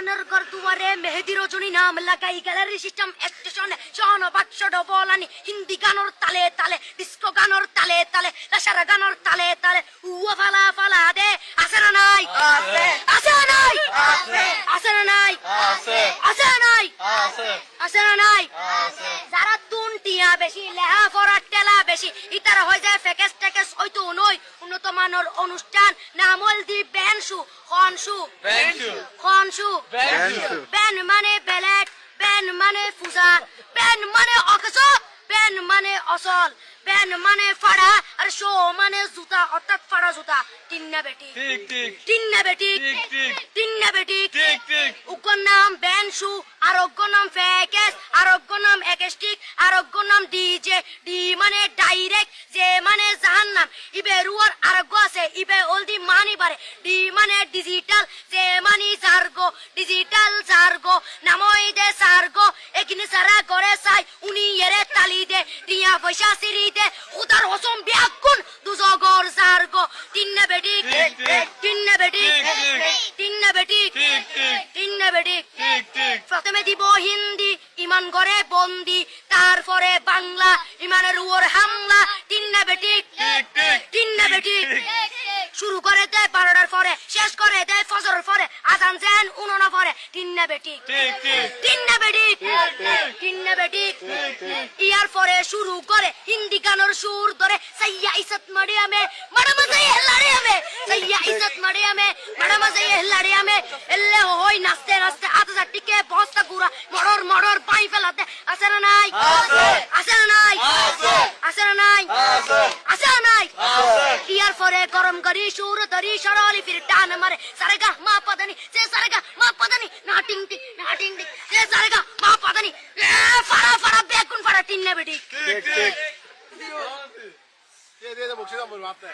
মানের ঘর দুয়ারে মেহেদি রজনী নাম লাগাই গ্যালারি সিস্টেম স্টেশনে শহন বাক্স ডবলানি হিন্দি গানর তালে তালে ডিস্কো গানর তালে তালে লাসারা গানর তালে তালে। উয়া ফালা ফালা দে আছে না নাই? আছে। আছে না নাই? আছে। আছে না নাই? আছে। আছে না নাই? আছে। আছে না নাই? আছে। যারা তুন টিয়া বেশি লেহা পড়ার টেলা বেশি ইতারা হয়ে যায় ফেকেস টেকেস হয়তো নই উন্নত মানের অনুষ্ঠান নামল দি ব্যানসু খনসু খনসু ব্যান মানে বেলেট ব্যান মানে পূজা ব্যান মানে অকস ব্যান মানে অসল ব্যান মানে ফাড়া আর শো মানে জুতা অর্থাৎ ফাড়া জুতা। তিন্না বেটি। তিন্না বেটি। তিন্না বেটি। উগ্র নাম ব্যানসু আরোগ্য নাম ফ্যাকেস আরোগ্য নাম একেস্টিক আরোগ্য নাম ডিজে। ডি মানে ডাইরেক্ট যে মানে ইবে রুয়ার আরোগ্য আছে। ইবে অলদি মানি বারে ডি মানে ডিজিটাল যে মানি জার্গো ডিজিটাল জার্গো নামই দে সার্গো। এখানে সারা করে চাই উনি এরে তালি দে। টিয়া পয়সা সিরি দে। উদার হসম ব্যাকুন বেটি ঠিক, ঠিক। তিন্নে বেটি ঠিক, ঠিক। তিন্নে বেটি ঠিক, ঠিক। তিন্নে বেটি। ঠিক ঠিক। প্রথমে দিব হিন্দি ইমান করে বন্দি। তারপরে বাংলা ইমানের উপর হামলা। তিন্না বেটি ঠিক। তিন্না বেটি। শুরু করে দেয় বারোটার পরে। শেষ করে দেয় ফজরের পরে। আজান যেন উনোনা পরে তিন্না বেটি ঠিক ঠিক তিন্না বেটি তিন্না বেটি ইয়ার পরে শুরু করে হিন্দি গানের সুর ধরে সাইয়া ইসত মারিয়ামে মারা মজাই হেলারিয়ামে সাইয়া ইসত মারিয়ামে মারা মজাই হেলারিয়ামে এলে হই নাচতে নাচতে আতা টিকে বস্তা গুড়া মড়র মড়র পাই ফেলাতে। আছে না নাই? আছে। আছে না নাই আছে। আছে না নাই আছে। আছে না নাই পরে গরম করি সুর ধরি সরলি ফির টান মারে। সারেগা মা পদানি সে সারেগা মা পদানি না টিং টিং না টিং টিং সে সারেগা মা পদানি। এ ফাড়া ফাড়া বেগুন ফাড়া টিন্নে বেটি ঠিক। ঠিক দিয়ে দিয়ে বকশিস আমার বাপটা